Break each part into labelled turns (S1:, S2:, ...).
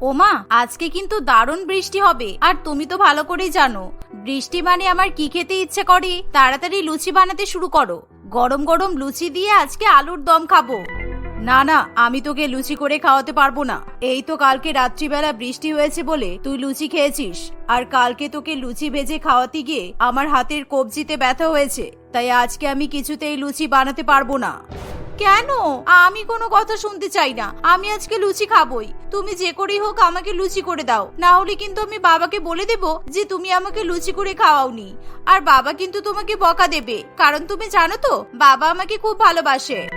S1: ওমা, আজকে কিন্তু দারুণ বৃষ্টি হবে। আর তুমি তো ভালো করেই জানো, বৃষ্টি মানে আমার কি খেতে ইচ্ছে করে? তাড়াতাড়ি লুচি বানাতে শুরু করো। গরম গরম লুচি দিয়ে আজকে আলুর দম খাব। না না, আমি তোকে লুচি করে খাওয়াতে পারব না। এই তো কালকে রাত্রিবেলা বৃষ্টি হয়েছে বলে তুই লুচি খেয়েছিস। আর কালকে তোকে লুচি ভেজে খাওয়াতে গিয়ে আমার হাতের কবজিতে ব্যথা হয়েছে। তাই আজকে আমি কিছুতেই লুচি বানাতে পারব না। কেন? আমি কোনো কথা শুনতে চাই না। আমি আজকে লুচি খাবই। তুমি যে করেই হোক আমাকে লুচি করে দাও। না হলে কিন্তু আমি বাবাকে বলে দেব যে তুমি আমাকে লুচি করে খাওয়াওনি। আর বাবা কিন্তু তোমাকে বকা দেবে। কারণ তুমি জানো তো, বাবা আমাকে খুব ভালোবাসে।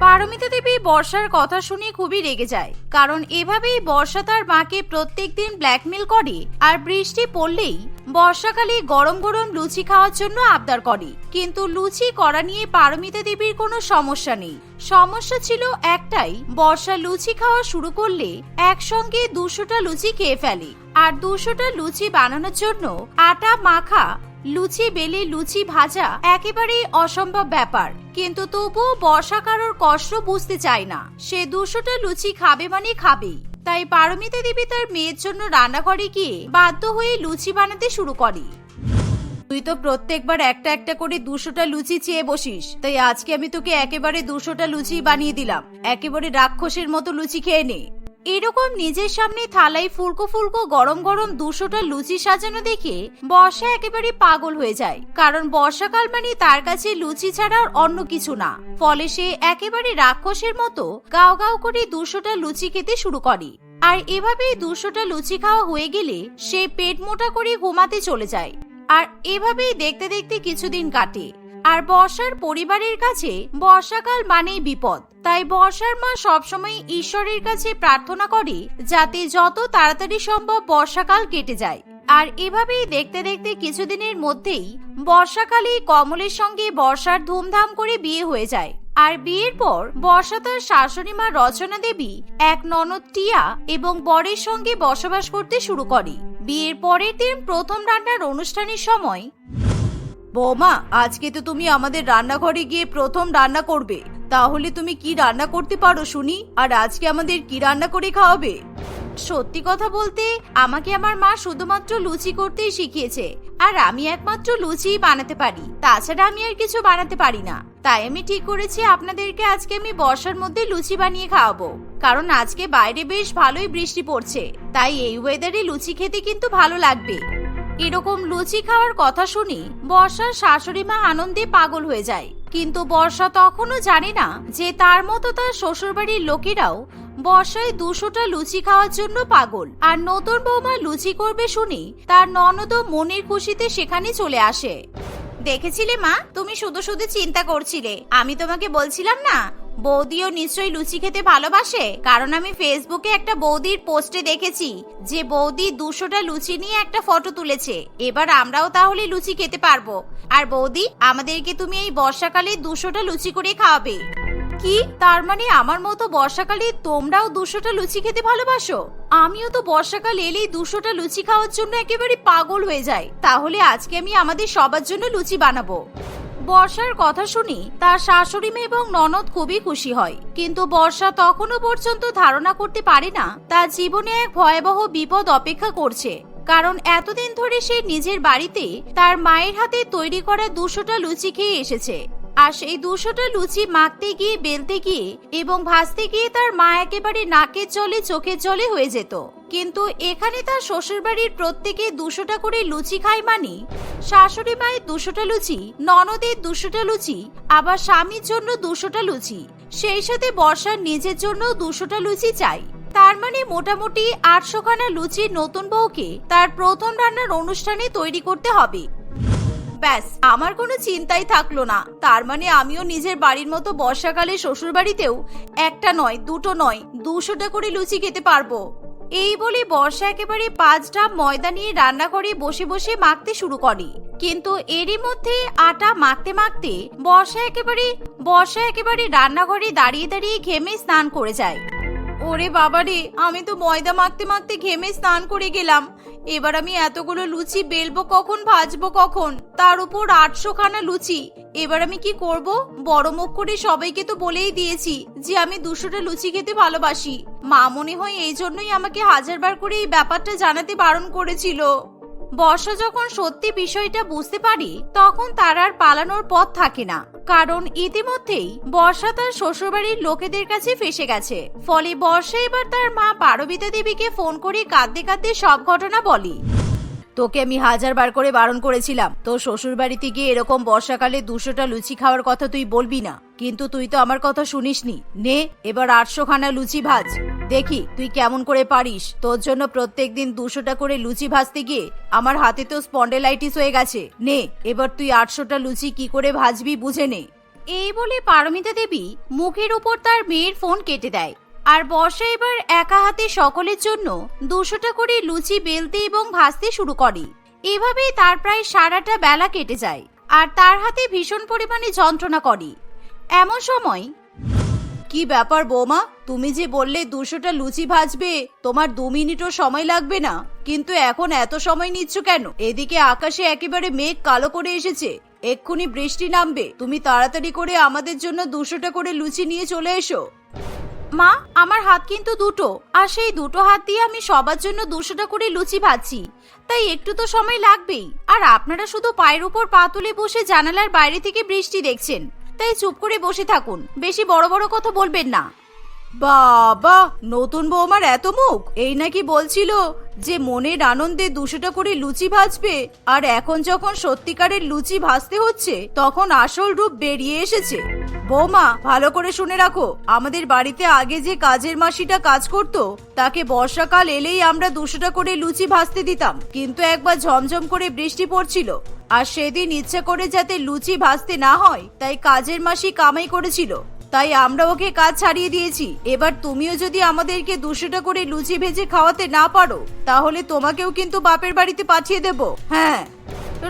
S1: পারমিতা দেবী বর্ষার কথা শুনে খুবই রেগে যায়। কারণ এভাবেই বর্ষা তার মাকে প্রত্যেক দিন ব্ল্যাকমেল করে আর বৃষ্টি পড়লেই বর্ষাকালে গরম গরম লুচি খাওয়ার জন্য আবদার করে। কিন্তু লুচি করা নিয়ে পারমিতা দেবীর কোনো সমস্যা নেই। সমস্যা ছিল একটাই, বর্ষা লুচি খাওয়া শুরু করলে একসঙ্গে দুশোটা লুচি খেয়ে ফেলে। আর দুশোটা লুচি বানানোর জন্য আটা মাখা লুচি বেলে লুচি ভাজা একেবারেই অসম্ভব ব্যাপার। কিন্তু তবুও বর্ষা কারোর কষ্ট বুঝতে চায় না। সে দুশোটা লুচি খাবে মানে খাবেই। তাই পারমিতা দেবী তার মেয়ের জন্য রান্নাঘরে গিয়ে বাধ্য হয়ে লুচি বানাতে শুরু করে। তুই তো প্রত্যেকবার একটা একটা করে দুশোটা লুচি চেয়ে বসিস। তাই আজকে আমি তোকে একেবারে দুশোটা লুচি বানিয়ে দিলাম। একেবারে রাক্ষসের মতো লুচি খেয়ে নে। এরকম নিজের সামনে থালায় ফুলকো ফুলকো গরম গরম দুশোটা লুচি সাজানো দেখে বর্ষা একেবারে পাগল হয়ে যায়। কারণ বর্ষাকাল মানে তার কাছে লুচি ছাড়া আর অন্য কিছু না। ফলে সে একেবারে রাক্ষসের মতো গাও গাও করে দুশোটা লুচি খেতে শুরু করে। আর এভাবেই দুশোটা লুচি খাওয়া হয়ে গেলে সে পেট মোটা করে ঘুমাতে চলে যায়। আর এভাবেই দেখতে দেখতে কিছুদিন কাটে। আর বর্ষার পরিবারের কাছে বর্ষাকাল মানেই বিপদ। তাই বর্ষার মা সবসময় ঈশ্বরের কাছে প্রার্থনা করে যাতে যত তাড়াতাড়ি সম্ভব বর্ষাকাল কেটে যায়। আর এভাবেই দেখতে দেখতে কিছুদিনের মধ্যেই বর্ষাকালে কমলের সঙ্গে বর্ষার ধুমধাম করে বিয়ে হয়ে যায়। আর বিয়ের পর বর্ষা তার শাশুড়ি মা রচনা দেবী এক ননদ টিয়া এবং বরের সঙ্গে বসবাস করতে শুরু করে। বিয়ের পরের দিন প্রথম রান্নার অনুষ্ঠানের সময়, বৌমা, আজকে তো তুমি আমাদের রান্নাঘরে গিয়ে প্রথম রান্না করবে। তাহলে তুমি কি রান্না করতে পারো, শুনি? আর আজকে আমাদের কি রান্না করে খাওয়াবে? সত্যি কথা বলতে, আমাকে আমার মা শুধুমাত্র লুচি করতেই শিখিয়েছে। আর আমি একমাত্র লুচি বানাতে পারি। তাছাড়া আমি আর কিছু বানাতে পারি না। তাই আমি ঠিক করেছি, আপনাদেরকে আজকে আমি বর্ষার মধ্যে লুচি বানিয়ে খাওয়াবো। কারণ আজকে বাইরে বেশ ভালোই বৃষ্টি পড়ছে। তাই এই ওয়েদারে লুচি খেতে কিন্তু ভালো লাগবে। এরকম লুচি খাওয়ার কথা শুনি বর্ষার শাশুড়ি মা আনন্দে পাগল হয়ে যায়। কিন্তু বর্ষা তখনও জানে না যে তার মতো তার শ্বশুরবাড়ির লোকেরাও বর্ষায় দুশোটা লুচি খাওয়ার জন্য পাগল। আর নতুন বৌমা লুচি করবে শুনি তার ননদ মনের খুশিতে সেখানে চলে আসে। দেখেছিলে মা? তুমি শুধু শুধু চিন্তা করছিলে। আমি তোমাকে বলছিলাম না বৌদিও নিশ্চয়ই লুচি খেতে ভালোবাসে? কারণ আমি ফেসবুকে একটা বৌদির পোস্টে দেখেছি, যে বৌদি দুশোটা লুচি নিয়ে একটা ফটো তুলেছে। এবার আমরাও তাহলে লুচি খেতে পারব। আর বৌদি, আমাদেরকে তুমি এই বর্ষাকালে দুশোটা লুচি করে খাওয়াবে। কি? তার মানে আমার মতো বর্ষাকালে তোমরাও দুশোটা লুচি খেতে ভালোবাসো? আমিও তো বর্ষাকাল এলেই দুশোটা লুচি খাওয়ার জন্য একেবারে পাগল হয়ে যাই। তাহলে আজকে আমি আমাদের সবার জন্য লুচি বানাবো। বর্ষার কথা শুনি তার শাশুড়ি মেয়ে এবং ননদ খুবই খুশি হয়। কিন্তু বর্ষা তখনও পর্যন্ত ধারণা করতে পারে না, তার জীবনে এক ভয়াবহ বিপদ অপেক্ষা করছে। কারণ এতদিন ধরে সে নিজের বাড়িতে তার মায়ের হাতে তৈরি করা দুশোটা লুচি খেয়ে এসেছে। আর সেই দুশোটা লুচি মাখতে গিয়ে, বেলতে গিয়ে এবং ভাজতে গিয়ে তার মা একেবারে নাকের জলে চোখের জলে হয়ে যেত। কিন্তু এখানে তার শ্বশুরবাড়ির প্রত্যেকে দুশোটা করে লুচি খায় মানে? শাশুড়ি মায়ের দুশোটা লুচি, ননদের দুশোটা লুচি, আবার স্বামীর জন্য দুশোটা লুচি। সেই সাথে বর্ষার নিজের জন্য দুশোটা লুচি চাই। তার মানে মোটামুটি আটশো খানা লুচির নতুন বউকে তার প্রথম রান্নার অনুষ্ঠানে তৈরি করতে হবে। ব্যাস, আমার কোনো চিন্তাই থাকল না। তার মানে আমিও নিজের বাড়ির মতো বর্ষাকালে শ্বশুর বাড়িতেও একটা নয়, দুটো নয়, দুশোটা করে লুচি খেতে পারব। এই বলে বর্ষা একেবারে পাঁচ ডাব ময়দা নিয়ে রান্নাঘরে বসে বসে মাখতে শুরু করে। কিন্তু এরই মধ্যে আটা মাখতে মাখতে বর্ষা একেবারে বর্ষা একেবারে রান্নাঘরে দাঁড়িয়ে দাঁড়িয়ে ঘেমে স্নান করে যায়। ওরে বাবা রে আমি তো ময়দা মাখতে মাখতে ঘেমে স্নান করে গেলাম। এবার আমি এতগুলো লুচি বেলবো কখন, ভাজবো কখন? তার উপর আটশো খানা লুচি। এবার আমি কি করব? বড় মুখ করে সবাইকে তো বলেই দিয়েছি যে আমি দুশোটা লুচি খেতে ভালোবাসি। মা মনে হয় এই জন্যই আমাকে হাজারবার করে এই ব্যাপারটা জানাতে বারণ করেছিল। বর্ষা যখন সত্যি বিষয়টা বুঝতে পারি, তখন তার আর পালানোর পথ থাকে না। কারণ ইতিমধ্যেই বর্ষা তার শ্বশুরবাড়ির লোকেদের কাছে ফেসে গেছে। ফলে বর্ষা এবার তার মা পারবিতা দেবীকে ফোন করে কাঁদতে কাঁদতে সব ঘটনা বলি। তোকে আমি হাজার বার করে বারণ করেছিলাম, তোর শ্বশুর বাড়িতে গিয়ে এরকম বর্ষাকালে দুশোটা লুচি খাওয়ার কথা তুই বলবি না। কিন্তু তুই তো আমার কথা শুনিসনি। নে, এবার আটশো খানা লুচি ভাজ। দেখি তুই কেমন করে পারিস। তোর জন্য প্রত্যেক দিন দুশোটা করে লুচি ভাজতে গিয়ে আমার হাতে তো স্পন্ডেলাইটিস হয়ে গেছে। নে, এবার তুই আটশোটা লুচি কি করে ভাজবি বুঝে নে। এই বলে পারমিতা দেবী মুখের উপর তার মেয়ের ফোন কেটে দেয়। আর বর্ষা এবার একা হাতে সকলের জন্য দুশোটা করে লুচি বেলতে এবং ভাজতে শুরু করে। এভাবেই তার প্রায় সারাটা বেলা কেটে যায়। আর তার হাতে ভীষণ পরিমাণে যন্ত্রণা করে। এমন সময় কি ব্যাপার বৌমা? তুমি যে বললে দুশোটা লুচি ভাজবে, তোমার দু মিনিটও সময় লাগবে না। কিন্তু এখন এত সময় নিচ্ছ কেন? এদিকে আকাশে একেবারে মেঘ কালো করে এসেছে। এক্ষুনি বৃষ্টি নামবে। তুমি তাড়াতাড়ি করে আমাদের জন্য দুশোটা করে লুচি নিয়ে চলে এসো। মা, আমার হাত কিন্তু দুটো। আর সেই দুটো হাত দিয়ে আমি সবার জন্য দুশোটা করে লুচি ভাজছি। তাই একটু তো সময় লাগবেই। আর আপনারা শুধু পায়ের উপর পা তুলে বসে জানালার বাইরে থেকে বৃষ্টি দেখছেন। চুপ করে বসে থাকুন। বেশি বড় বড় কথা বলবেন না। বাবা, নতুন বৌমার এত মুখ। এই নাকি বলছিল যে মনের আনন্দে দুশোটা করে লুচি ভাজবে, আর এখন যখন সত্যিকারের লুচি ভাজতে হচ্ছে, তখন আসল রূপ বেরিয়ে এসেছে। বৌমা, ভালো করে শুনে রাখো, আমাদের বাড়িতে আগে যে কাজের মাসিটা কাজ করত, তাকে বর্ষাকাল এলেই আমরা দুশোটা করে লুচি ভাজতে দিতাম। কিন্তু একবার ঝমঝম করে বৃষ্টি পড়ছিল, আর সেদিন ইচ্ছে করে যাতে লুচি ভাজতে না হয়, তাই কাজের মাসি কামাই করেছিল। তাই আমরা ওকে কাজ ছাড়িয়ে দিয়েছি। এবার তুমিও যদি আমাদেরকে দুশোটা করে লুচি ভেজে খাওয়াতে না পারো, তাহলে তোমাকেও কিন্তু বাপের বাড়িতে পাঠিয়ে দেব। হ্যাঁ।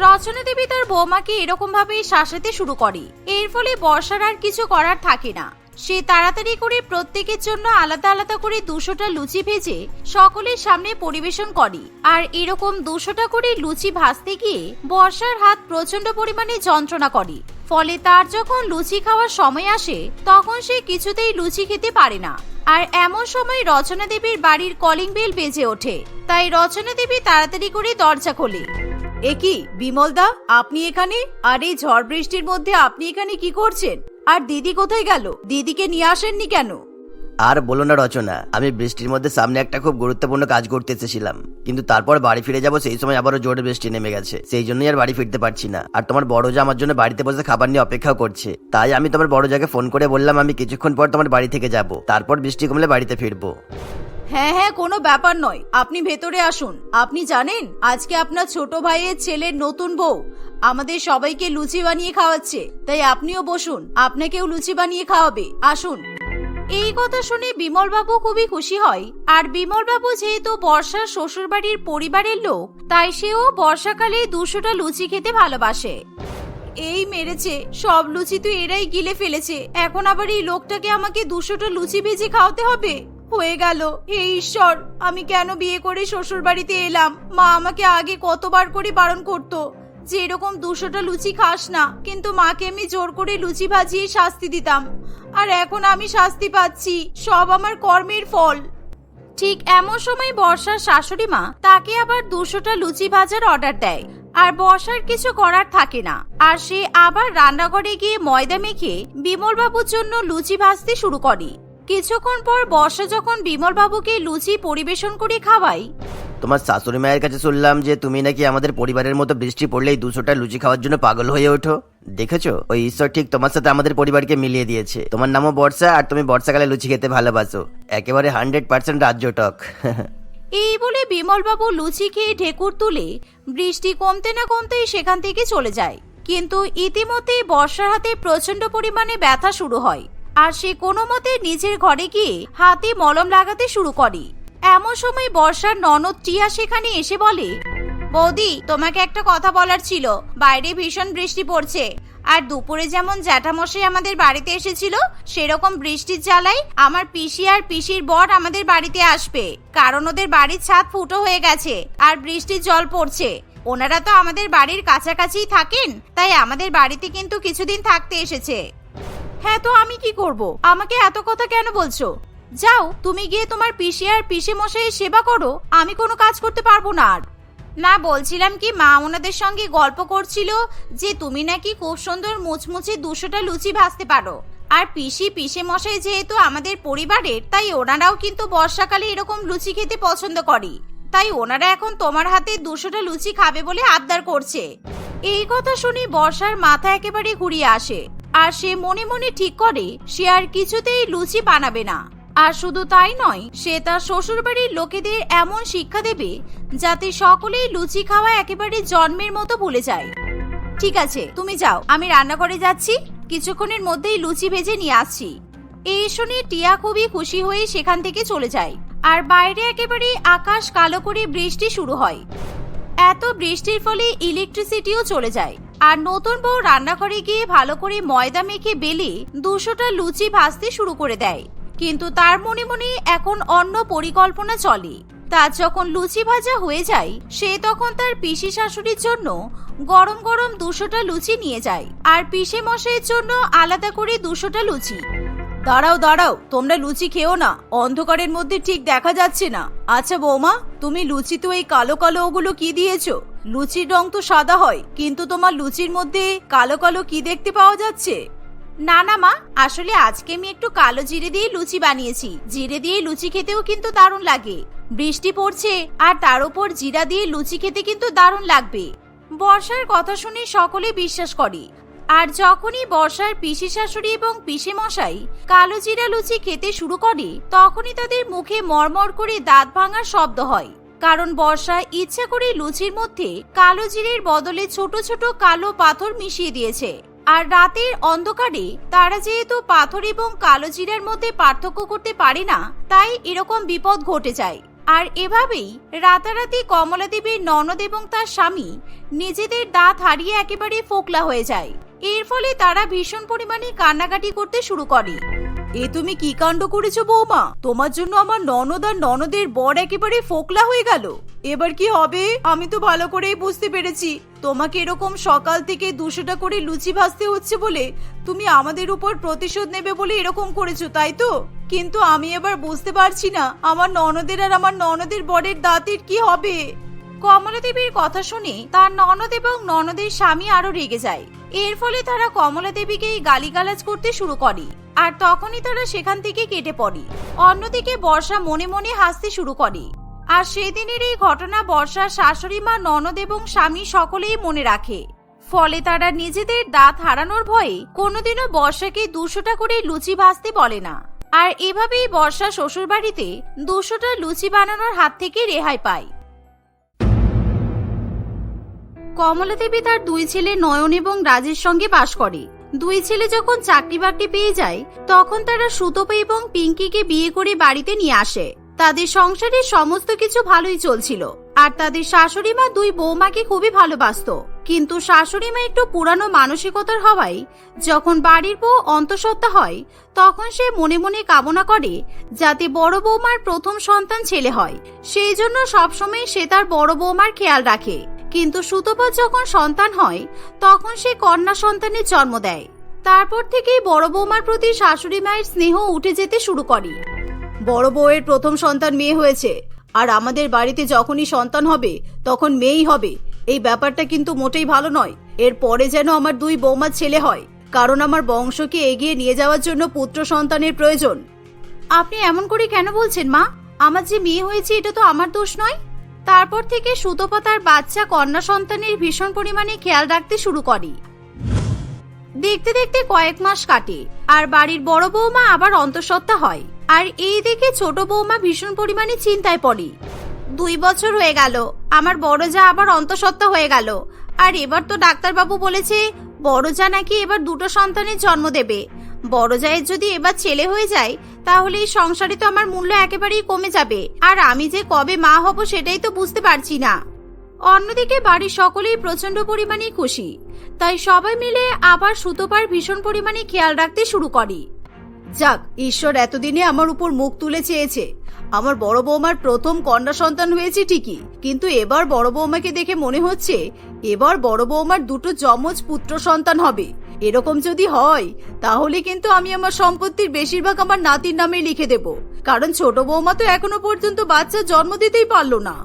S1: রচনা দেবী তার বৌমাকে এরকম ভাবেই শাসাতে শুরু করে। এর ফলে বর্ষার আর কিছু করার থাকে না। সে তাড়াতাড়ি করে প্রত্যেকের জন্য আলাদা আলাদা করে দুশোটা লুচি ভেজে সকলের সামনে পরিবেশন করে। আর এরকম দুশোটা করে লুচি ভাজতে গিয়ে বর্ষার হাত প্রচণ্ড পরিমাণে যন্ত্রণা করে। ফলে তার যখন লুচি খাওয়ার সময় আসে, তখন সে কিছুতেই লুচি খেতে পারে না। আর এমন সময় রচনা দেবীর বাড়ির কলিং বেল বেজে ওঠে। তাই রচনা দেবী তাড়াতাড়ি করে দরজা খোলে। এ কি বিমলদা আপনি এখানে? আর এই ঝড় বৃষ্টির মধ্যে আপনি এখানে কি করছেন? আর দিদি কোথায় গেল? দিদিকে নিয়ে আসেননি কেন?
S2: আর বলো না রচনা, আমি বৃষ্টির মধ্যে সামনে একটা খুব গুরুত্বপূর্ণ কাজ করতে এসেছিলাম। কিন্তু তারপর বাড়ি ফিরে যাব, সেই সময় আবারও জোরে বৃষ্টি নেমে গেছে। সেই জন্যই আর বাড়ি ফিরতে পারছি না। আর তোমার বড় যা আমার জন্য বাড়িতে বসে খাবার নিয়ে অপেক্ষা করছে। তাই আমি তোমার বড় জাকে ফোন করে বললাম, আমি কিছুক্ষণ পর তোমার বাড়ি থেকে যাব। তারপর বৃষ্টি কমলে বাড়িতে ফিরবো।
S1: হ্যাঁ হ্যাঁ কোনো ব্যাপার নয়। আপনি ভেতরে আসুন। আপনি জানেন, আজকে আপনার ছোট ভাইয়ের ছেলের নতুন বউ। আমাদের সবাইকে লুচি বানিয়ে খাওয়াচ্ছে। তাই আপনিও বসুন। আপনাকেও লুচি বানিয়ে খাওয়াবে। আসুন। এই কথা শুনে বিমলবাবু খুবই খুশি হয়। আর বিমলবাবু যেহেতু বর্ষার শ্বশুরবাড়ির পরিবারের লোক, তাই সেও বর্ষাকালে দুশোটা লুচি খেতে ভালোবাসে। এই মেরেছে, সব লুচি তো এরাই গিলে ফেলেছে। এখন আবার এই লোকটাকে আমাকে দুশোটা লুচি ভেজে খাওয়াতে হবে? হয়ে গেল। হে ঈশ্বর, আমি কেন বিয়ে করে শ্বশুর বাড়িতে এলাম? মা আমাকে আগে কতবার করে বারণ করতো। যে এরকম দুশোটা লুচি খাস না, কিন্তু মাকে আমি জোর করে লুচি ভাজিয়ে শাস্তি দিতাম। আর এখন আমি শাস্তি পাচ্ছি, সব আমার কর্মের ফল। ঠিক এমন সময় বর্ষার শাশুড়ি মা তাকে আবার দুশোটা লুচি ভাজার অর্ডার দেয়, আর বর্ষার কিছু করার থাকে না। আর সে আবার রান্নাঘরে গিয়ে ময়দা মেখে বিমল বাবুর জন্য লুচি ভাজতে শুরু করে। কিছুক্ষণ পর বর্ষা যখন বিমল বাবুকে লুচি পরিবেশন করে খাওয়ায়
S2: তোমার শাশুড়ি মায়ের কাছে শুনলাম যে তুমি নাকি আমাদের পরিবারের মতো বৃষ্টি পড়লেই দুশোটা লুচি খাওয়ার জন্য পাগল হয়ে ওঠো। দেখেছ? ওই ঈশ্বর ঠিক তোমার সাথে আমাদের পরিবারকে মিলিয়ে দিয়েছে। তোমার নামও বর্ষা আর তুমি বর্ষাকালে লুচি খেতে ভালোবাসো। একেবারে হান্ড্রেড পার্সেন্ট রাজ্য টক
S1: এই বলে বিমলবাবু লুচি খেয়ে ঢেকুর তুলে বৃষ্টি কমতে না কমতেই সেখান থেকে চলে যায়। কিন্তু ইতিমধ্যেই বর্ষার হাতে প্রচণ্ড পরিমাণে ব্যথা শুরু হয়। আর সে কোনো মতে নিজের ঘরে গিয়ে হাতে মলম লাগাতে শুরু করে। এমন সময় বর্ষার ননদ টিয়া সেখানে এসে বলে, বৌদি, তোমাকে একটা কথা বলার ছিল। বাইরে ভীষণ বৃষ্টি পড়ছে। আর দুপুরে যেমন জ্যাঠামশাই আমাদের বাড়িতে এসেছিল, সেরকম বৃষ্টির জ্বালাই আমার পিসি আর পিসির বর আমাদের বাড়িতে আসবে। কারণ ওদের বাড়ির ছাদ ফুটো হয়ে গেছে আর বৃষ্টির জল পড়ছে। ওনারা তো আমাদের বাড়ির কাছাকাছিই থাকেন, তাই আমাদের বাড়িতে কিন্তু কিছুদিন থাকতে এসেছে। হ্যাঁ তো আমি কি করব? আমাকে এত কথা কেন বলছো? যাও, তুমি গিয়ে তোমার পিসি আর পিসি মশাইয়ের সেবা করো, আমি কোনো কাজ করতে পারব না আর। না, বলছিলাম কি, মা ওনাদের সঙ্গে গল্প করছিল যে তুমি নাকি খুব সুন্দর মুচমুচে দুশোটা লুচি ভাজতে পারো। আর পিসি পিসে মশাই যেহেতু আমাদের পরিবারের, তাই ওনারাও কিন্তু বর্ষাকালে এরকম লুচি খেতে পছন্দ করে। তাই ওনারা এখন তোমার হাতে দুশোটা লুচি খাবে বলে আবদার করছে। এই কথা শুনে বর্ষার মাথা একেবারে ঘুরিয়ে আসে। আর সে মনে মনে ঠিক করে, সে আর কিছুতেই লুচি বানাবে না। আর শুধু তাই নয়, সে তার শ্বশুরবাড়ির লোকেদের এমন শিক্ষা দেবে যাতে সকলেই লুচি খাওয়া একেবারে জন্মের মতো ভুলে যায়। ঠিক আছে, তুমি যাও, আমি রান্নাঘরে যাচ্ছি, কিছুক্ষণের মধ্যেই লুচি ভেজে নিয়ে আসছি। এই শুনে টিয়া খুবই খুশি হয়ে সেখান থেকে চলে যায়। আর বাইরে একেবারে আকাশ কালো করে বৃষ্টি শুরু হয়। এত বৃষ্টির ফলে ইলেকট্রিসিটিও চলে যায়। আর নতুন বউ রান্নাঘরে গিয়ে ভালো করে ময়দা মেখে বেলে দুশোটা লুচি ভাজতে শুরু করে দেয়। কিন্তু তার মনে মনে এখন অন্য পরিকল্পনা চলে। তার যখন লুচি ভাজা হয়ে যায়, সে তখন তার পিসি শাশুড়ির জন্য গরম গরম দুশোটা লুচি নিয়ে যায় আর পিসে মশাইয়ের জন্য আলাদা করে দুশোটা লুচি। দাঁড়াও দাঁড়াও, তোমরা লুচি খেও না, অন্ধকারের মধ্যে ঠিক দেখা যাচ্ছে না। আচ্ছা বৌমা, তুমি লুচি তো এই কালো কালো ওগুলো কি দিয়েছ? লুচির রং তো সাদা হয়, কিন্তু তোমার লুচির মধ্যে কালো কালো কি দেখতে পাওয়া যাচ্ছে? না না, মা, আসলে আজকে আমি একটু কালো জিরে দিয়ে লুচি বানিয়েছি। জিরে দিয়ে লুচি খেতেও কিন্তু দারুণ লাগে। বৃষ্টি পড়ছে, আর তার উপর জিরা দিয়ে লুচি খেতে কিন্তু দারুণ লাগবে। বর্ষার কথা শুনে সকলে বিশ্বাস করে। আর যখনই বর্ষার পিসি শাশুড়ি এবং পিসি মশাই কালো জিরা লুচি খেতে শুরু করে, তখনই তাদের মুখে মরমর করে দাঁত ভাঙার শব্দ হয়। কারণ বর্ষা ইচ্ছা করে লুচির মধ্যে কালো জিরের বদলে ছোট ছোট কালো পাথর মিশিয়ে দিয়েছে। আর রাতের অন্ধকারে তারা যেহেতু পাথর এবং কালো জিরার মধ্যে পার্থক্য করতে পারে না, তাই এরকম বিপদ ঘটে যায়। আর এভাবেই রাতারাতি কমলা দেবীর ননদ এবং তার স্বামী নিজেদের দাঁত হারিয়ে একেবারে ফোকলা হয়ে যায়। এর ফলে তারা ভীষণ পরিমাণে কান্নাকাটি করতে শুরু করে। এ তুমি কি কাণ্ড করেছ বৌমা? তোমার জন্য আমার ননদ আর ননদের বর একেবারে ফোকলা হয়ে গেল। এবার কি হবে? আমি তো ভালো করেই বুঝতে পেরেছি। তোমাকে এরকম সকাল থেকে দুশোটা করে লুচি ভাজতে হচ্ছে বলে তুমি আমাদের উপর প্রতিশোধ নেবে বলে এরকম করেছ, তাই তো? কিন্তু আমি এবার বুঝতে পারছি না, আমার ননদের আর আমার ননদের বরের দাঁতের কি হবে? কমলা দেবীর কথা শুনে তার ননদ এবং ননদের স্বামী আরও রেগে যায়। এর ফলে তারা কমলা দেবীকেই গালিগালাজ করতে শুরু করে। আর তখনই তারা সেখান থেকে কেটে পড়ে। অন্যদিকে বর্ষা মনে মনে হাসতে শুরু করে। আর সেদিনের এই ঘটনা বর্ষার শাশুড়ি মা, ননদ এবং স্বামী সকলেই মনে রাখে। ফলে তারা নিজেদের দাঁত হারানোর ভয়ে কোনোদিনও বর্ষাকে দুশোটা করে লুচি ভাজতে বলে না। আর এভাবেই বর্ষা শ্বশুরবাড়িতে দুশোটা লুচি বানানোর হাত থেকে রেহাই পায়। কমলা দেবী তার দুই ছেলে নয়ন এবং রাজের সঙ্গে বাস করে। দুই ছেলে যখন চাকরি বাকরি পেয়ে যায়, তখন তারা সুতপা এবং পিঙ্কিকে বিয়ে করে বাড়িতে নিয়ে আসে। তাদের সংসারে সমস্ত কিছু ভালোই চলছিল। আর তাদের শাশুড়ি মা দুই বৌমাকে খুবই ভালোবাসতো। কিন্তু শাশুড়ি মা একটু পুরানো মানসিকতার হওয়ায়, যখন বাড়ির বউ অন্তঃসত্ত্বা হয়, তখন সে মনে মনে কামনা করে যাতে বড় বৌমার প্রথম সন্তান ছেলে হয়। সেই জন্য সবসময় সে তার বড় বৌমার খেয়াল রাখে। কিন্তু সুতপা যখন সন্তান হয়, তখন সে কন্যা সন্তানের জন্ম দেয়। তারপর থেকেই বড় বৌমার প্রতি শাশুড়ি মায়ের স্নেহ উঠে যেতে শুরু করে। বড় বউয়ের প্রথম সন্তান মেয়ে হয়েছে, আর আমাদের বাড়িতে যখনই সন্তান হবে, তখন মেয়েই হবে। এই ব্যাপারটা কিন্তু মোটেই ভালো নয়। এর পরে যেন আমার দুই বৌমার ছেলে হয়, কারণ আমার বংশকে এগিয়ে নিয়ে যাওয়ার জন্য পুত্র সন্তানের প্রয়োজন। আপনি এমন করে কেন বলছেন মা? আমার যে মেয়ে হয়েছে, এটা তো আমার দোষ নয়। তারপর থেকে সুতপা তার বাচ্চা, কন্যা সন্তানের ভীষণ পরিমাণে খেয়াল রাখতে শুরু করে। দেখতে দেখতে কয়েক মাস কাটে, আর বাড়ির বড় বৌমা আবার অন্তঃসত্ত্বা হয়। আর এই দেখে ছোট বৌমা ভীষণ পরিমাণে চিন্তায় পড়ে। দুই বছর হয়ে গেল, আমার বড় যা আবার অন্তঃসত্ত্বা হয়ে গেল। আর এবার তো ডাক্তারবাবু বলেছে, বড় যা নাকি এবার দুটো সন্তানের জন্ম দেবে। বড় জায়ের যদি এবার ছেলে হয়ে যায়, তাহলে এই সংসারে তো আমার মূল্য একেবারেই কমে যাবে। আর আমি যে কবে মা হব সেটাই তো বুঝতে পারছি না। অন্যদিকে বাড়ির সকলেই প্রচণ্ড পরিমাণে খুশি। তাই সবাই মিলে আবার সুতোপার ভীষণ পরিমাণে খেয়াল রাখতে শুরু করে। যাক, ঈশ্বর এতদিনে আমার উপর মুখ তুলে চেয়েছে। আমার বড় বৌমার প্রথম কন্যা সন্তান হয়েছে ঠিকই, কিন্তু এবার বড় বৌমাকে দেখে মনে হচ্ছে, এবার বড় বৌমার দুটো যমজ পুত্র সন্তান হবে। এরকম যদি হয়, তাহলে কিন্তু আমি আমার সম্পত্তির বেশিরভাগ আমার নাতির নামে লিখে দেব। কারণ ছোট বৌমা তো এখনও পর্যন্ত বাচ্চা জন্ম দিতেই পারল না।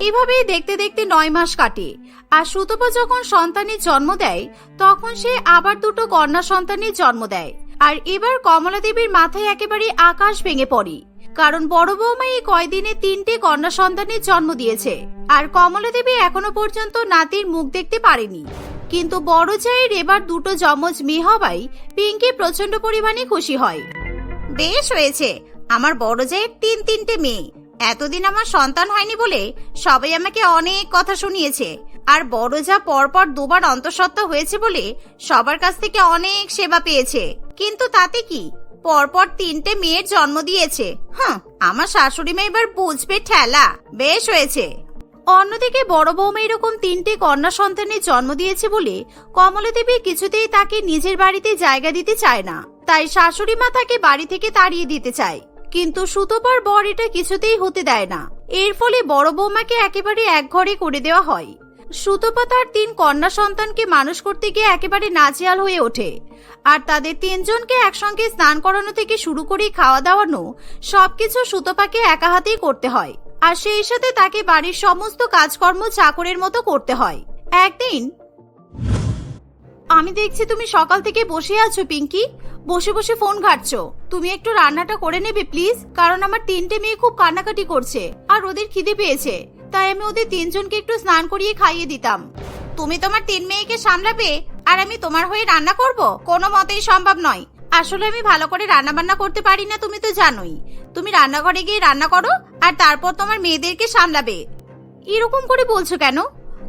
S1: এভাবেই দেখতে দেখতে নয় মাস কাটে। আর সুতপা যখন সন্তানের জন্ম দেয়, তখন সে আবার দুটো কন্যা সন্তানের জন্ম দেয়। আর এবার কমলা দেবীর মাথায় একেবারে আকাশ ভেঙে পড়ে। কারণ বড় বৌমা এই কয়দিনে তিনটে কন্যা সন্তানের জন্ম দিয়েছে। আর কমলা দেবী এখনও পর্যন্ত নাতির মুখ দেখতে পারেনি। কিন্তু বড় জায়ের এবার দুটো যমজ মেয়ে হওয়ায় পিঙ্কি প্রচণ্ড পরিমাণে খুশি হয়। বেশ হয়েছে, আমার বড় জায়ের তিন তিনটে মেয়ে। এতদিন আমার সন্তান হয়নি বলে সবাই আমাকে অনেক কথা শুনিয়েছে। আর বড় যা পরপর দুবার অন্তঃসত্ত্বা হয়েছে বলে সবার কাছ থেকে অনেক সেবা পেয়েছে। কিন্তু তাতে কি? পরপর তিনটে মেয়ের জন্ম দিয়েছে। হ্যাঁ আমার শাশুড়ি মেয়ে এবার বুঝবে ঠেলা। বেশ হয়েছে। অন্যদিকে বড় বৌমা এরকম তিনটে কন্যা সন্তানের জন্ম দিয়েছে বলে কমলা দেবী কিছুতেই তাকে নিজের বাড়িতে জায়গা দিতে চায় না। তাই শাশুড়ি মা তাকে বাড়ি থেকে তাড়িয়ে দিতে চায়। কিন্তু সুতোপার বর এটা কিছুতেই হতে দেয় না। এর ফলে বড় বৌমাকে একেবারে এক ঘরে করে দেওয়া হয়। সুতোপা তার তিন কন্যা সন্তানকে মানুষ করতে গিয়ে একেবারে নাজেহাল হয়ে ওঠে। আর তাদের তিনজনকে একসঙ্গে স্নান করানো থেকে শুরু করে খাওয়া দাওয়ানো সবকিছু সুতোপাকে একা হাতেই করতে হয়। আর সেই সাথে তাকে বাড়ির সমস্ত কাজকর্ম চাকরের মতো করতে হয়। একদিন, আমি দেখছি তুমি সকাল থেকে বসে আছো, পিঙ্কি। বসে বসে ফোন ঘাটছো। তুমি একটু রান্নাটা করে নেবে, প্লিজ, কারণ আমার তিনটে মেয়ে খুব কান্নাকাটি করছে আর ওদের খিদে পেয়েছে। তাই আমি ওদের তিনজনকে একটু স্নান করিয়ে খাইয়ে দিতাম। তুমি তোমার তিন মেয়েকে সামলাবে আর আমি তোমার হয়ে রান্না করব? কোনো মতেই সম্ভব নয়। আসলে আমি ভালো করে রান্না বান্না করতে পারি না, তুমি তো জানোই। তুমি রান্নাঘরে গিয়ে রান্না করো, আর তারপর তোমার মেয়েদেরকে সামলাবে। এরকম করে বলছো কেন?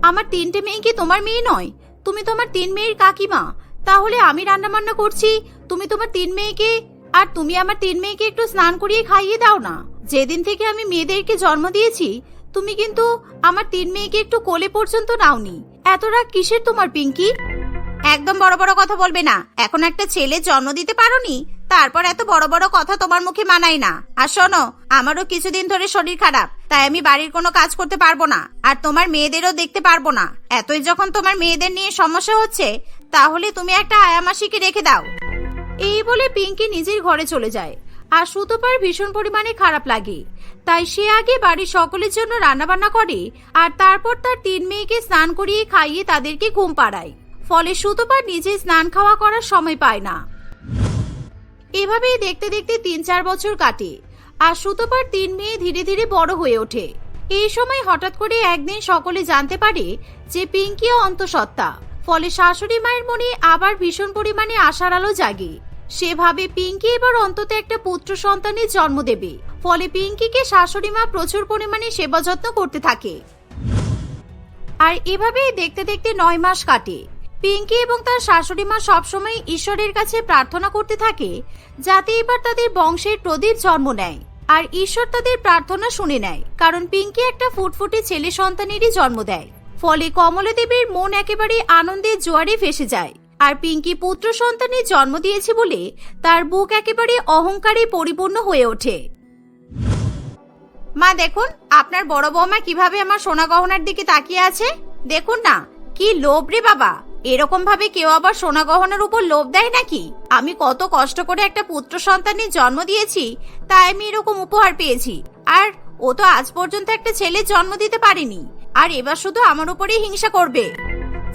S1: আমার তিনটে মেয়ে কি তোমার মেয়ে নয়? তুমি তোমার তিন মেয়ের কাকিমা। তাহলে আমি রান্না বান্না করছি, তুমি তোমার তিন মেয়েকে, আর তুমি আমার তিন মেয়েকে একটু স্নান করিয়ে খাইয়ে দাও না। যেদিন থেকে আমি মেয়েদেরকে জন্ম দিয়েছি, তুমি কিন্তু আমার তিন মেয়েকে একটু কোলে পর্যন্ত নাওনি। এত রাগ কিসের তোমার, পিঙ্কি? একদম বড় বড় কথা বলবে না। এখন একটা ছেলে জন্ম দিতে পারোনি, তারপর এত বড় বড় কথা তোমার মুখে মানায় না। আর শোনো, আমারও কিছুদিন ধরে শরীর খারাপ, তাই আমি বাড়ির কোনো কাজ করতে পারব না, আর তোমার মেয়েদেরও দেখতে পারব না। এতই যখন তোমার মেয়েদের নিয়ে সমস্যা হচ্ছে, তাহলে তুমি একটা আয়ামাসিকে রেখে দাও। এই বলে পিঙ্কি নিজের ঘরে চলে যায়। আর সুতোপার ভীষণ পরিমাণে খারাপ লাগে। তাই সে আগে বাড়ির সকলের জন্য রান্নাবান্না করে, আর তারপর তার তিন মেয়েকে স্নান করিয়ে খাইয়ে তাদেরকে ঘুম পাড়ায়। ফলে সুতোপার নিজে স্নান খাওয়া করার সময় পায় না। এভাবেই দেখতে দেখতে তিন চার বছর কাটে আর সুতোপার তিন মেয়ে ধীরে ধীরে বড় হয়ে ওঠে। এই সময় হঠাৎ করে একদিন সকলে জানতে পারে যে পিঙ্কিও অন্তঃসত্ত্বা, ফলে শাশুড়ি মায়ের মনে আবার ভীষণ পরিমাণে আশার আলো জাগে। সে ভাবে পিঙ্কি এবার অন্তত একটা পুত্র সন্তানের জন্ম দেবে, ফলে পিঙ্কিকে শাশুড়ি মা প্রচুর পরিমাণে সেবা যত্ন করতে থাকে। আর এভাবেই দেখতে দেখতে নয় মাস কাটে। পিঙ্কি এবং তার শাশুড়ি মা সবসময় ঈশ্বরের কাছে প্রার্থনা করতে থাকে, যাতে এবার তাদের বংশের প্রদীপ জন্ম নেয়। আর ঈশ্বর তাদের প্রার্থনা শুনে নেয়, কারণ পিঙ্কি একটা ফুটফুটে ছেলে সন্তানেরই জন্ম দেয়। ফলে কমলা দেবীর মন একেবারে আনন্দের জোয়ারে ভেসে যায়। আর পিঙ্কি পুত্র সন্তানের জন্ম দিয়েছে বলে তার বুক একেবারে অহংকারে পরিপূর্ণ হয়ে ওঠে। মা, দেখুন, আপনার বড় বৌমা কীভাবে আমার সোনা গহনার দিকে তাকিয়ে আছে। দেখুন না, কি লোভ রে বাবা। এরকম ভাবে কেউ আবার সোনা গহনার উপর লোভ দেয় নাকি? আমি কত কষ্ট করে একটা পুত্র সন্তানের জন্ম দিয়েছি, তাই আমি এরকম উপহার পেয়েছি। আর ও তো আজ পর্যন্ত একটা ছেলের জন্ম দিতে পারেনি। আর এবার শুধু আমার উপরেই হিংসা করবে।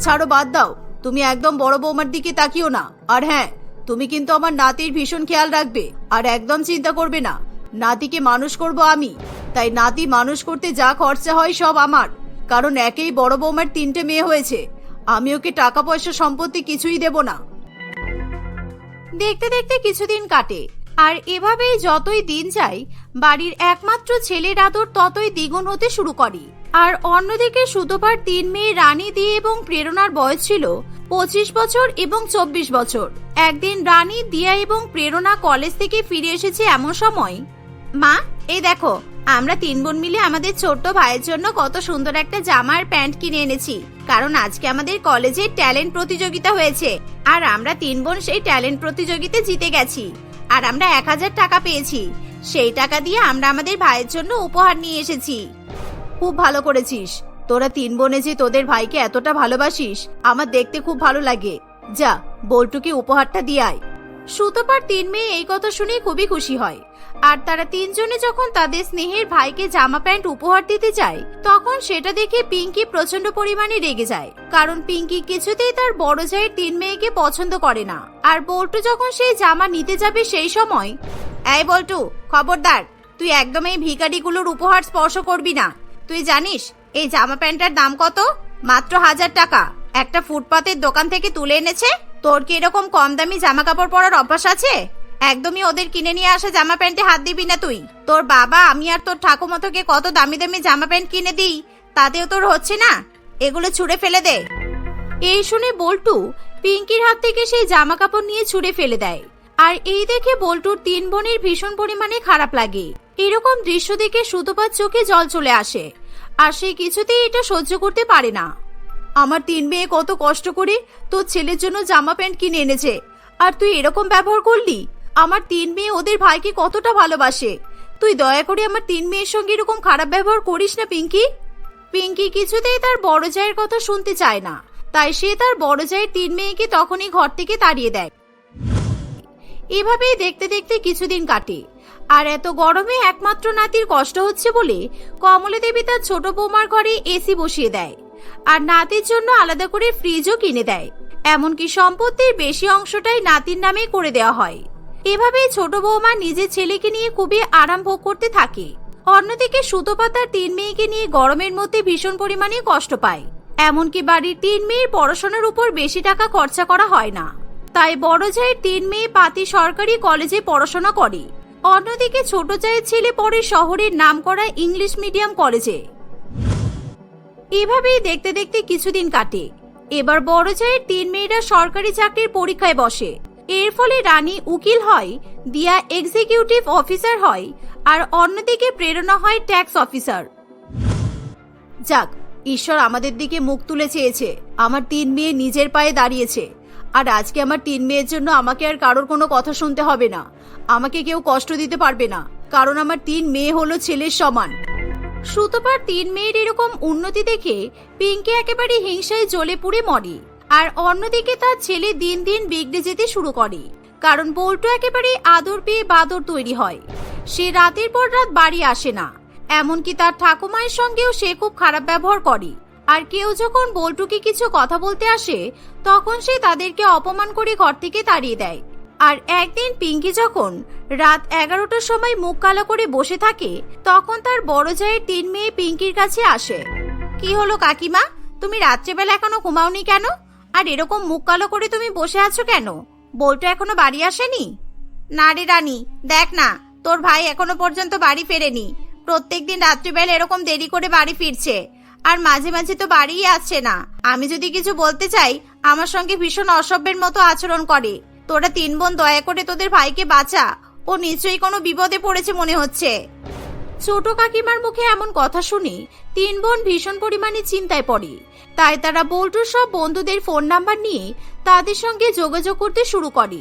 S1: ছাড়ো, বাদ দাও। তুমি একদম বড় বৌমার দিকে তাকিও না। আর হ্যাঁ তুমি কিন্তু আমার নাতির ভীষণ খেয়াল রাখবে। আর একদম চিন্তা করবে না। নাতিকে মানুষ করব আমি। তাই নাতি মানুষ করতে যা খরচা হয় সব আমার। কারণ একেই বড় বৌমার তিনটে মেয়ে হয়েছে। আমি ওকে টাকা পয়সা সম্পত্তি কিছুই দেব না? দেখতে দেখতে কিছুদিন কাটে, আর এভাবেই যতই দিন যায়, বাড়ির একমাত্র ছেলের আদর ততই দ্বিগুণ হতে শুরু করে। আর অন্যদিকে সুতোপার তিন মেয়ে রানী দিয়ে এবং প্রেরণার বয়স ছিল পঁচিশ বছর এবং চব্বিশ বছর। একদিন রানী দিয়া এবং প্রেরণা কলেজ থেকে ফিরে এসেছে এমন সময়, মা, এই দেখো আমরা তিন বোন মিলে আমাদের ছোট্ট ভাইয়ের জন্য কত সুন্দর একটা জামা আর প্যান্ট কিনে এনেছি। কারণ আজকে আমাদের কলেজে ট্যালেন্ট প্রতিযোগিতা হয়েছে। আর আমরা তিন বোন সেই ট্যালেন্ট প্রতিযোগিতায় জিতে গেছি। আর আমরা এক হাজার টাকা পেয়েছি। সেই টাকা দিয়ে আমরা আমাদের ভাইয়ের জন্য উপহার নিয়ে এসেছি। খুব ভালো করেছিস। তোরা তিন বোনে যে তোদের ভাইকে এতটা ভালোবাসিস, আমার দেখতে খুব ভালো লাগে। যা, বল্টুকে উপহারটা দিয়ে আয়। সুতোপার তিন মেয়ে এই কথা শুনে খুবই খুশি হয়। আর তারা তিনজনে যখন তাদের স্নেহের ভাইকে জামা প্যান্ট উপহার দিতে যায়, তখন সেটা দেখে পিঙ্কি প্রচণ্ড পরিমাণে রেগে যায়। কারণ পিঙ্কি কিছুতেই তার বড় জায়ের তিন মেয়েকে পছন্দ করে না। আর বল্টু যখন সেই জামা নিতে যাবে সেই সময়, এই বল্টু, খবরদার, তুই একদম এই ভিখারিগুলোর উপহার স্পর্শ করবি না। তুই জানিস, এই জামা প্যান্টের দাম কত? মাত্র হাজার টাকা। একটা ফুটপাতের দোকান থেকে তুলে এনেছে? তোর কি এরকম কম দামি জামা কাপড় পরার অভ্যাস আছে? একদমই ওদের কিনে নিয়ে আসা জামা প্যান্টে হাত দিবি না তুই। তোর বাবা, আমি আর তোর ঠাকুমা তোকে কত দামি দামি জামা প্যান্ট কিনে দিই, তাতেও তোর হচ্ছে না? এগুলো ছুঁড়ে ফেলে দে। এই শুনে বল্টু পিঙ্কির হাত থেকে সেই জামা কাপড় নিয়ে ছুঁড়ে ফেলে দেয়। আর এই দেখে বল্টুর তিন বোনের ভীষণ পরিমাণে খারাপ লাগে। এরকম দৃশ্য দেখে সুতোপার চোখে জল চলে আসে। আর সে কিছুতেই এটা সহ্য করতে পারে না। আমার তিন মেয়ে কত কষ্ট করে তোর ছেলের জন্য জামা প্যান্ট কিনে এনেছে। আর তুই এরকম ব্যবহার করলি? আমার তিন মেয়ে ওদের ভাইকে কতটা ভালোবাসে। তুই দয়া করে আমার তিন মেয়ের সঙ্গে এরকম খারাপ ব্যবহার করিস না, পিঙ্কি। পিঙ্কি কিছুতেই তার বড় জায়ের কথা শুনতে চায় না। তাই সে তার বড় জায়ের তিন মেয়েকে তখনই ঘর থেকে তাড়িয়ে দেয়। এভাবেই দেখতে দেখতে কিছুদিন কাটে। আর এত গরমে একমাত্র নাতির কষ্ট হচ্ছে বলে কমলা দেবী তার ছোট বৌমার ঘরে এসি বসিয়ে দেয়। আর নাতির জন্য আলাদা করে ফ্রিজও কিনে দেয়। এমনকি সম্পত্তির বেশি অংশটাই নাতির নামে করে দেওয়া হয়। এভাবেই ছোট বৌমা নিজের ছেলেকে নিয়ে খুবই আরাম ভোগ করতে থাকে। অন্যদিকে সুতোপাতার তিন মেয়েকে নিয়ে গরমের মধ্যে ভীষণ পরিমাণে কষ্ট পায়। এমনকি বাড়ির তিন মেয়ের পড়াশোনার উপর বেশি টাকা খরচা করা হয় না। তাই বড় জায়ের তিন মেয়ে পাতি সরকারি কলেজে পড়াশোনা করে। অন্যদিকে ছোট জায়ের ছেলে পড়ে শহরের নামকরা ইংলিশ মিডিয়াম কলেজে। এভাবেই দেখতে দেখতে কিছুদিন কাটে। এবার বড় জায়ের তিন মেয়েরা সরকারি চাকরির পরীক্ষায় বসে। এর ফলে রানী উকিল হয়, দিয়া এক্সিকিউটিভ অফিসার হয়, আর অন্যদিকে প্রেরণা হয় ট্যাক্স অফিসার যাক, ঈশ্বর আমাদের দিকে মুখ তুলে চেয়েছে, আমার তিন মেয়ে নিজের পায়ে দাঁড়িয়েছে, আর আজকে আমার তিন মেয়ের জন্য আমাকে আর কারোর কোনো কথা শুনতে হবে না, আমাকে কেউ কষ্ট দিতে পারবে না, কারণ আমার তিন মেয়ে হলো ছেলের সমান। সুতপার তিন মেয়ের এরকম উন্নতি দেখে পিঙ্কি একেবারে হিংসায় জ্বলে পুড়ে মরে। আর অন্যদিকে তার ছেলে দিন দিন বিগড়ে যেতে শুরু করে, কারণ বল্টু একেবারে আদর পেয়ে বাদর তৈরি হয়। সে রাতের পর রাত বাড়ি আসে না। এমনকি তার ঠাকুমায়ের সঙ্গেও সে খুব খারাপ ব্যবহার করে। আর কেউ যখন বল্টুকে কিছু কথা বলতে আসে, তখন সে তাদেরকে অপমান করে ঘর থেকে তাড়িয়ে দেয়। আর একদিন পিঙ্কি যখন রাত এগারোটার সময় মুখ কালো করে বসে থাকে, তখন তার বড় জায়ের তিন মেয়ে পিঙ্কির কাছে আসে। কি হলো কাকিমা? তুমি রাত্রেবেলা এখনও ঘুমাওনি কেন? আর এরকম মুখ কালো করে তুমি বসে আছো কেন? বউটা এখনও বাড়ি আসেনি? না রে রানী, দেখ না, তোর ভাই এখনও পর্যন্ত বাড়ি ফেরেনি। প্রত্যেকদিন রাত্রিবেলা এরকম দেরি করে বাড়ি ফিরছে। আর মাঝে মাঝে তো বাড়িই আসছে না। আমি যদি কিছু বলতে চাই, আমার সঙ্গে ভীষণ অসভ্যের মতো আচরণ করে। তোরা তিন বোন দয়া করে তোদের ভাইকে বাঁচা। ও নিশ্চয়ই কোনো বিপদে পড়েছে মনে হচ্ছে। ছোট কাকিমার মুখে এমন কথা শুনে তিন বোন ভীষণ পরিমাণে চিন্তায় পড়ে। তাই তারা বল্টুর সব বন্ধুদের ফোন নাম্বার নিয়ে তাদের সঙ্গে যোগাযোগ করতে শুরু করে।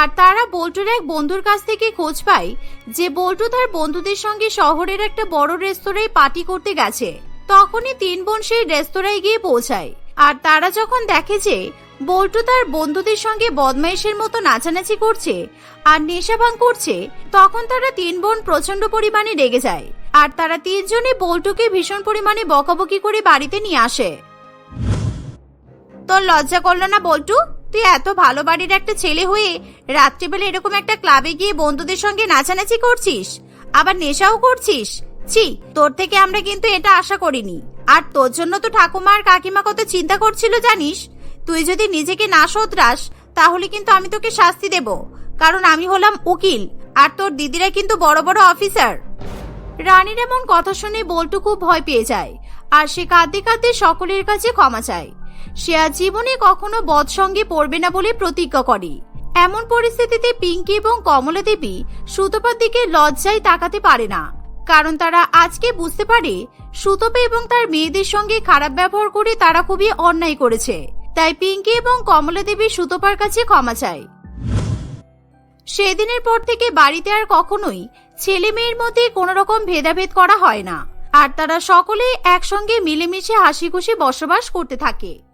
S1: আর তারা বল্টুর এক বন্ধুর কাছ থেকে খোঁজ পায় যে বল্টু তার বন্ধুদের সঙ্গে শহরের একটা বড় রেস্তোরাঁয় পার্টি করতে গেছে। তখনই তিন বোন সেই রেস্তোরাঁয় গিয়ে পৌঁছায়। আর তারা যখন দেখে যে বল্টু তার বন্ধুদের সঙ্গে বদমাইশের মতো নাচানাচি করছে আর নেশা ভাঙ করছে, তখন তারা তিন বোন প্রচণ্ড পরিমাণে রেগে যায়। আর তারা তিনজনে বল্টুকে ভীষণ পরিমাণে বকাবকি করে বাড়িতে নিয়ে আসে। তোর লজ্জা করল না বল্টু? তুই এত ভালো বাড়ির একটা ছেলে হয়ে রাত্রিবেলা এরকম একটা ক্লাবে গিয়ে বন্ধুদের সঙ্গে নাচানাচি করছিস? আবার নেশাও করছিস? ছি, তোর থেকে আমরা কিন্তু এটা আশা করিনি। আর তোর জন্য তো ঠাকুমা আর কাকিমা কত চিন্তা করছিল জানিস? তুই যদি নিজেকে না শোধরাস, তাহলে কিন্তু আমি তোকে শাস্তি দেব। কারণ আমি হলাম উকিল, আর তোর দিদিরা কিন্তু বড় বড় অফিসার। রানীর এমন কথা শুনে বল্টু খুব ভয় পেয়ে যায়, আর সে কাঁদতে কাঁদতে সকলের কাছে ক্ষমা চায়। সে আর জীবনে কখনো বদ সঙ্গে পড়বে না বলে প্রতিজ্ঞা করে। এমন পরিস্থিতিতে পিঙ্কি এবং কমলা দেবী সুতপার দিকে লজ্জায় তাকাতে পারে না, কারণ তারা আজকে বুঝতে পারে সুতপে এবং তার মেয়েদের সঙ্গে খারাপ ব্যবহার করে তারা খুবই অন্যায় করেছে। তাই পিঙ্কি এবং কমলা দেবী সুতপার কাছে ক্ষমা চায়। সেদিনের পর থেকে বাড়িতে আর কখনোই ছেলে মেয়ের মধ্যে কোনো রকম ভেদাভেদ করা হয় না। আর তারা সকলে একসঙ্গে মিলেমিশে হাসি খুশি বসবাস করতে থাকে।